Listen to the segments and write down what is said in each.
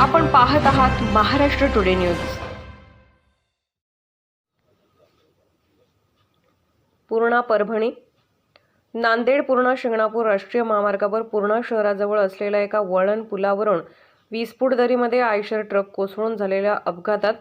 आपण पाहत आहात महाराष्ट्र टुडे न्यूज. पूर्णा परभणी. नांदेड पूर्णा शिंगणापूर राष्ट्रीय महामार्गावर पूर्णा शहराजवळ असलेल्या एका वळण पुलावरून वीस फूट दरीमध्ये आयशर ट्रक कोसळून झालेल्या अपघातात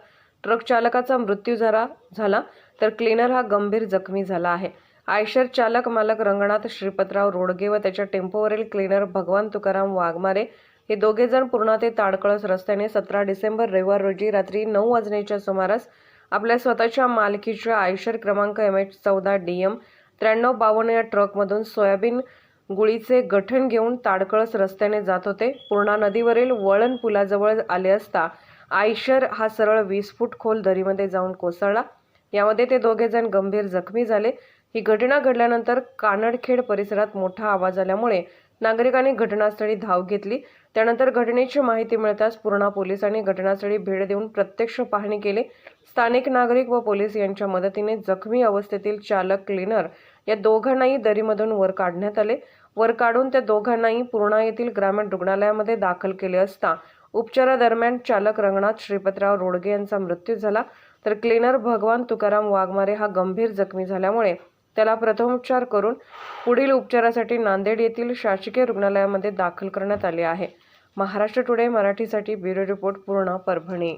ट्रक चालकाचा मृत्यू झाला झाला तर क्लीनर हा गंभीर जखमी झाला आहे. आयशर चालक मालक रंगनाथ श्रीपतराव रोडगे व त्याच्या टेम्पोवरील क्लीनर भगवान तुकाराम वाघमारे हे दोघे जण पूर्णा ते ताडकळस रस्त्याने सतरा डिसेंबर रविवार रोजी रात्री नऊ वाजण्याच्या सुमारास आपल्या स्वतःच्या मालकीच्या आयशर क्रमांक एम एच चौदा डी एम त्र्याण्णव बावन्न या ट्रकमधून सोयाबीन गुळीचे गठण घेऊन ताडकळस रस्त्याने जात होते. पूर्णा नदीवरील वळण पुलाजवळ आले असता आयशर हा सरळ वीस फूट खोल दरीमध्ये जाऊन कोसळला. यामध्ये ते दोघे जण गंभीर जखमी झाले. ही घटना घडल्यानंतर कानडखेड परिसरात मोठा आवाज आल्यामुळे नागरिकांनी घटनास्थळी धाव घेतली. त्यानंतर घटनेची माहिती मिळताच पूर्णा पोलिसांनी घटनास्थळी भेट देऊन प्रत्यक्ष पाहणी केली. स्थानिक नागरिक व पोलीस यांच्या मदतीने जखमी अवस्थेतील चालक क्लीनर या दोघांनाही दरीमधून वर काढण्यात आले. वर काढून त्या दोघांनाही पूर्णा येथील ग्रामीण रुग्णालयामध्ये दाखल केले असता उपचारादरम्यान चालक रंगनाथ श्रीपतराव रोडगे यांचा मृत्यू झाला. तर क्लिनर भगवान तुकाराम वाघमारे हा गंभीर जखमी झाल्यामुळे त्याला प्रथमोपचार करून पुढील उपचारासाठी नांदेड येथील शासकीय रुग्णालयामध्ये दाखल करण्यात आले आहे. महाराष्ट्र टुडे मराठीसाठी ब्युरो रिपोर्ट पूर्ण परभणी.